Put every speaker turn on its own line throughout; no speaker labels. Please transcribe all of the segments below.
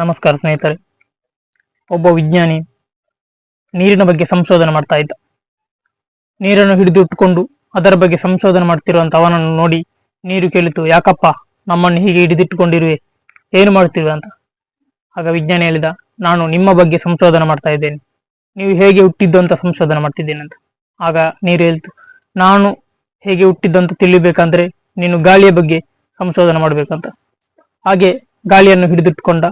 ನಮಸ್ಕಾರ ಸ್ನೇಹಿತರೆ. ಒಬ್ಬ ವಿಜ್ಞಾನಿ ನೀರಿನ ಬಗ್ಗೆ ಸಂಶೋಧನೆ ಮಾಡ್ತಾ ಇದ್ದ. ನೀರನ್ನು ಹಿಡಿದು ಇಟ್ಟುಕೊಂಡು ಅದರ ಬಗ್ಗೆ ಸಂಶೋಧನೆ ಮಾಡ್ತಿರುವಂತ ಅವನನ್ನು ನೋಡಿ ನೀರು ಕೇಳಿತು, ಯಾಕಪ್ಪ, ನಮ್ಮನ್ನು ಹೀಗೆ ಹಿಡಿದಿಟ್ಟುಕೊಂಡಿರುವೆ? ಏನು ಮಾಡ್ತಿರುವೆ ಅಂತ? ಆಗ ವಿಜ್ಞಾನಿ ಹೇಳಿದ, ನಾನು ನಿಮ್ಮ ಬಗ್ಗೆ ಸಂಶೋಧನೆ ಮಾಡ್ತಾ ಇದ್ದೇನೆ. ನೀವು ಹೇಗೆ ಹುಟ್ಟಿದ್ದು ಅಂತ ಸಂಶೋಧನೆ ಮಾಡ್ತಿದ್ದೇನೆ ಅಂತ. ಆಗ ನೀರು ಹೇಳ್ತು, ನಾನು ಹೇಗೆ ಹುಟ್ಟಿದ್ದು ಅಂತ ತಿಳಿಬೇಕಂದ್ರೆ ನೀನು ಗಾಳಿಯ ಬಗ್ಗೆ ಸಂಶೋಧನೆ ಮಾಡಬೇಕಂತ. ಹಾಗೆ ಗಾಳಿಯನ್ನು ಹಿಡಿದಿಟ್ಟುಕೊಂಡ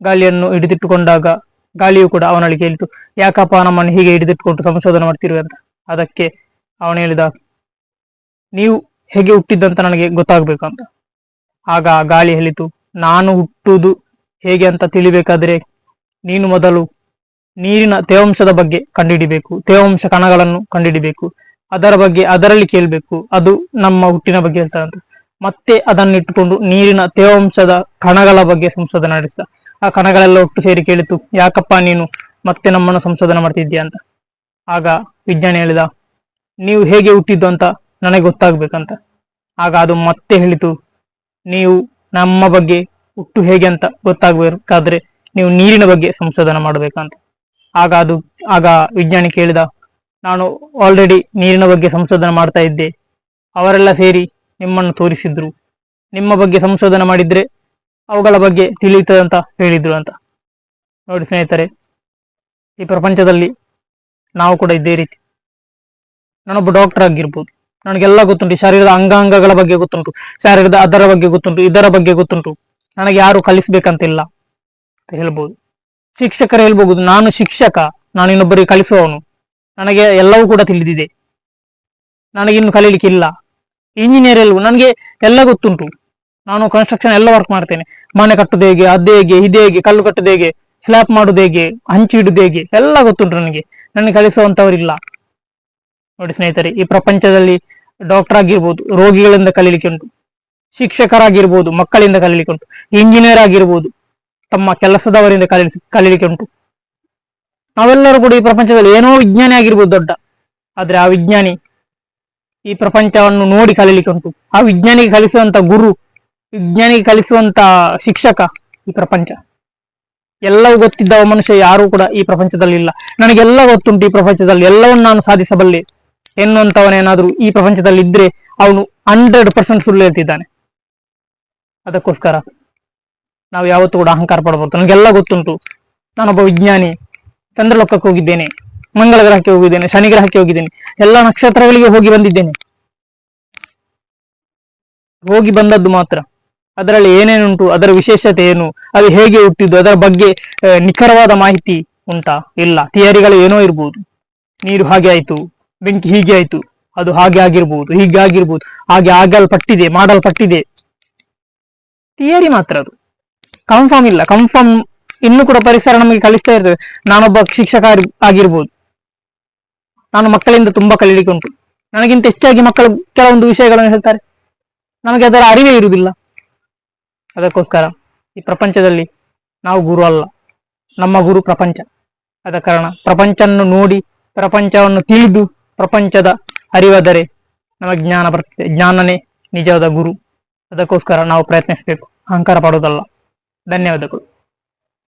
ಗಾಳಿಯನ್ನು ಹಿಡಿದಿಟ್ಟುಕೊಂಡಾಗ ಗಾಳಿಯು ಕೂಡ ಅವನಲ್ಲಿ ಕೇಳಿತು ಯಾಕಪ್ಪ ನಮ್ಮನ್ನು ಹೀಗೆ ಹಿಡಿದಿಟ್ಟುಕೊಂಡು ಸಂಶೋಧನೆ ಮಾಡ್ತಿರುವೆ ಅಂತ? ಅದಕ್ಕೆ ಅವನು ಹೇಳಿದ, ನೀವು ಹೇಗೆ ಹುಟ್ಟಿದ್ದಂತ ನನಗೆ ಗೊತ್ತಾಗ್ಬೇಕು ಅಂತ. ಆಗ ಗಾಳಿ ಹೇಳಿತು, ನಾನು ಹುಟ್ಟುವುದು ಹೇಗೆ ಅಂತ ತಿಳಿಬೇಕಾದ್ರೆ ನೀನು ಮೊದಲು ನೀರಿನ ತೇವಾಂಶದ ಬಗ್ಗೆ ಕಂಡುಹಿಡಿಬೇಕು, ತೇವಾಂಶ ಕಣಗಳನ್ನು ಕಂಡುಹಿಡಿಬೇಕು, ಅದರ ಬಗ್ಗೆ ಅದರಲ್ಲಿ ಕೇಳಬೇಕು, ಅದು ನಮ್ಮ ಹುಟ್ಟಿನ ಬಗ್ಗೆ ಹೇಳ್ತಾರಂತ. ಮತ್ತೆ ಅದನ್ನಿಟ್ಟುಕೊಂಡು ನೀರಿನ ತೇವಾಂಶದ ಕಣಗಳ ಬಗ್ಗೆ ಸಂಶೋಧನೆ ನಡೆಸಿದ ಆ ಕಣಗಳೆಲ್ಲ ಒಟ್ಟು ಸೇರಿ ಕೇಳಿತು, ಯಾಕಪ್ಪ ನೀನು ಮತ್ತೆ ನಮ್ಮನ್ನು ಸಂಶೋಧನೆ ಮಾಡ್ತಿದ್ದೀಯ? ಅಂತ. ಆಗ ವಿಜ್ಞಾನಿ ಹೇಳಿದ, ನೀವು ಹೇಗೆ ಹುಟ್ಟಿದ್ದು ಅಂತ ನನಗೆ ಗೊತ್ತಾಗ್ಬೇಕಂತ. ಆಗ ಅದು ಮತ್ತೆ ಹೇಳಿತು, ನೀವು ನಮ್ಮ ಬಗ್ಗೆ ಹುಟ್ಟು ಹೇಗೆ ಅಂತ ಗೊತ್ತಾಗ್ಬೇಕಾದ್ರೆ ನೀವು ನೀರಿನ ಬಗ್ಗೆ ಸಂಶೋಧನೆ ಮಾಡಬೇಕಂತ. ಆಗ ಅದು, ಆಗ ವಿಜ್ಞಾನಿ ಕೇಳಿದ, ನಾನು ಆಲ್ರೆಡಿ ನೀರಿನ ಬಗ್ಗೆ ಸಂಶೋಧನೆ ಮಾಡ್ತಾ ಇದ್ದೆ. ಅವರೆಲ್ಲ ಸೇರಿ ನಿಮ್ಮನ್ನು ತೋರಿಸಿದ್ರು. ನಿಮ್ಮ ಬಗ್ಗೆ ಸಂಶೋಧನೆ ಮಾಡಿದ್ರೆ ಅವುಗಳ ಬಗ್ಗೆ ತಿಳಿಯುತ್ತದೆ ಅಂತ ಹೇಳಿದ್ರು ಅಂತ. ನೋಡಿ ಸ್ನೇಹಿತರೆ, ಈ ಪ್ರಪಂಚದಲ್ಲಿ ನಾವು ಕೂಡ ಇದೇ ರೀತಿ. ನಾನೊಬ್ಬ ಡಾಕ್ಟರ್ ಆಗಿರ್ಬೋದು. ನನಗೆಲ್ಲ ಗೊತ್ತುಂಟು ಶರೀರದ ಅಂಗಾಂಗಗಳ ಬಗ್ಗೆ ಗೊತ್ತುಂಟು, ಶರೀರದ ಅದರ ಬಗ್ಗೆ ಗೊತ್ತುಂಟು, ಇದರ ಬಗ್ಗೆ ಗೊತ್ತುಂಟು. ನನಗೆ ಯಾರು ಕಲಿಸ್ಬೇಕಂತಿಲ್ಲ ಅಂತ ಹೇಳ್ಬೋದು. ಶಿಕ್ಷಕರು ಹೇಳ್ಬಹುದು ನಾನು ಶಿಕ್ಷಕ, ನಾನು ಇನ್ನೊಬ್ಬರಿಗೆ ಕಲಿಸುವವನು. ನನಗೆ ಎಲ್ಲವೂ ಕೂಡ ತಿಳಿದಿದೆ. ನನಗಿನ್ನು ಕಲೀಲಿಕ್ಕಿಲ್ಲ. ಇಂಜಿನಿಯರ್ ಎಲ್ಲವೂ ನನಗೆ ಎಲ್ಲ ಗೊತ್ತುಂಟು. ನಾನು ಕನ್ಸ್ಟ್ರಕ್ಷನ್ ಎಲ್ಲ ವರ್ಕ್ ಮಾಡ್ತೇನೆ. ಮನೆ ಕಟ್ಟುದು ಹೇಗೆ, ಅದು ಹೇಗೆ, ಇದು ಹೇಗೆ, ಕಲ್ಲು ಕಟ್ಟುದು ಹೇಗೆ ಸ್ಲ್ಯಾಪ್ ಮಾಡುದು ಹೇಗೆ, ಹಂಚಿ ಇಡುದು ಹೇಗೆ, ಎಲ್ಲ ಗೊತ್ತುಂಟು ನನಗೆ. ನನಗೆ ಕಲಿಸುವಂತವರಿಲ್ಲ. ನೋಡಿ ಸ್ನೇಹಿತರೆ, ಈ ಪ್ರಪಂಚದಲ್ಲಿ ಡಾಕ್ಟರ್ ಆಗಿರ್ಬೋದು, ರೋಗಿಗಳಿಂದ ಕಲೀಲಿಕ್ಕೆ ಉಂಟು. ಶಿಕ್ಷಕರಾಗಿರ್ಬೋದು, ಮಕ್ಕಳಿಂದ ಕಲೀಲಿಕ್ಕೆ ಉಂಟು. ಇಂಜಿನಿಯರ್ ಆಗಿರ್ಬೋದು, ತಮ್ಮ ಕೆಲಸದವರಿಂದ ಕಲಿ ಕಲೀಲಿಕ್ಕೆ ಉಂಟು. ನಾವೆಲ್ಲರೂ ಕೂಡ ಈ ಪ್ರಪಂಚದಲ್ಲಿ ಏನೋ ವಿಜ್ಞಾನಿ ಆಗಿರ್ಬೋದು ದೊಡ್ಡ. ಆದ್ರೆ ಆ ವಿಜ್ಞಾನಿ ಈ ಪ್ರಪಂಚವನ್ನು ನೋಡಿ ಕಲೀಲಿಕ್ಕೆ ಉಂಟು. ಆ ವಿಜ್ಞಾನಿಗೆ ಕಲಿಸುವಂತ ಗುರು ವಿಜ್ಞಾನಿಗೆ ಕಲಿಸುವಂತ ಶಿಕ್ಷಕ ಈ ಪ್ರಪಂಚ. ಎಲ್ಲವೂ ಗೊತ್ತಿದ್ದ ಮನುಷ್ಯ ಯಾರು ಕೂಡ ಈ ಪ್ರಪಂಚದಲ್ಲಿ ಇಲ್ಲ. ನನಗೆಲ್ಲ ಗೊತ್ತುಂಟು ಈ ಪ್ರಪಂಚದಲ್ಲಿ, ಎಲ್ಲವನ್ನು ನಾನು ಸಾಧಿಸಬಲ್ಲೆ ಎನ್ನುವಂತವನೇನಾದ್ರೂ ಈ ಪ್ರಪಂಚದಲ್ಲಿ ಇದ್ರೆ ಅವನು ಹಂಡ್ರೆಡ್ ಪರ್ಸೆಂಟ್ ಸುಳ್ಳು ಹೇಳ್ತಿದ್ದಾನೆ. ಅದಕ್ಕೋಸ್ಕರ ನಾವು ಯಾವತ್ತೂ ಕೂಡ ಅಹಂಕಾರ ಪಡಬಾರ್ದು. ನನಗೆಲ್ಲ ಗೊತ್ತುಂಟು. ನಾನೊಬ್ಬ ವಿಜ್ಞಾನಿ, ಚಂದ್ರಲೋಕಕ್ಕೆ ಹೋಗಿದ್ದೇನೆ ಮಂಗಳ ಗ್ರಹಕ್ಕೆ ಹೋಗಿದ್ದೇನೆ ಶನಿ ಗ್ರಹಕ್ಕೆ ಹೋಗಿದ್ದೇನೆ, ಎಲ್ಲ ನಕ್ಷತ್ರಗಳಿಗೆ ಹೋಗಿ ಬಂದಿದ್ದೇನೆ. ಹೋಗಿ ಬಂದದ್ದು ಮಾತ್ರ. ಅದರಲ್ಲಿ ಏನೇನುಂಟು, ಅದರ ವಿಶೇಷತೆ ಏನು, ಅದು ಹೇಗೆ ಹುಟ್ಟಿದ್ದು, ಅದರ ಬಗ್ಗೆ ನಿಖರವಾದ ಮಾಹಿತಿ ಉಂಟಾ? ಇಲ್ಲ. ಥಿಯರಿಗಳು ಏನೋ ಇರ್ಬೋದು. ನೀರು ಹಾಗೆ ಆಯ್ತು, ಬೆಂಕಿ ಹೀಗೆ ಆಯ್ತು, ಅದು ಹಾಗೆ ಆಗಿರ್ಬೋದು, ಹೀಗೆ ಆಗಿರ್ಬೋದು, ಹಾಗೆ ಆಗಲ್ಪಟ್ಟಿದೆ, ಮಾಡಲ್ಪಟ್ಟಿದೆ. ಥಿಯರಿ ಮಾತ್ರ ಅದು. ಕನ್ಫರ್ಮ್ ಇಲ್ಲ. ಕನ್ಫರ್ಮ್ ಇನ್ನು ಕೂಡ ಪರಿಸರ ನಮಗೆ ಕಲಿಸ್ತಾ ಇರ್ತದೆ. ನಾನೊಬ್ಬ ಶಿಕ್ಷಕ ಆಗಿ- ಆಗಿರ್ಬೋದು. ನಾನು ಮಕ್ಕಳಿಂದ ತುಂಬಾ ಕಲೀಲಿಕ್ಕೆ ಉಂಟು. ನನಗಿಂತ ಹೆಚ್ಚಾಗಿ ಮಕ್ಕಳು ಕೆಲವೊಂದು ವಿಷಯಗಳನ್ನು ಹೇಳ್ತಾರೆ. ನಮಗೆ ಅದರ ಅರಿವೇ ಇರುವುದಿಲ್ಲ. ಅದಕ್ಕೋಸ್ಕರ ಈ ಪ್ರಪಂಚದಲ್ಲಿ ನಾವು ಗುರು ಅಲ್ಲ. ನಮ್ಮ ಗುರು ಪ್ರಪಂಚ. ಆದ ಕಾರಣ ಪ್ರಪಂಚವನ್ನು ನೋಡಿ, ಪ್ರಪಂಚವನ್ನು ತಿಳಿದು ಪ್ರಪಂಚದ ಅರಿವಾದರೆ ನಮಗೆ ಜ್ಞಾನ ಬರ್ತದೆ. ಜ್ಞಾನನೇ ನಿಜವಾದ ಗುರು. ಅದಕ್ಕೋಸ್ಕರ ನಾವು ಪ್ರಯತ್ನಿಸಬೇಕು. ಅಹಂಕಾರ ಪಡುವುದಲ್ಲ. ಧನ್ಯವಾದಗಳು.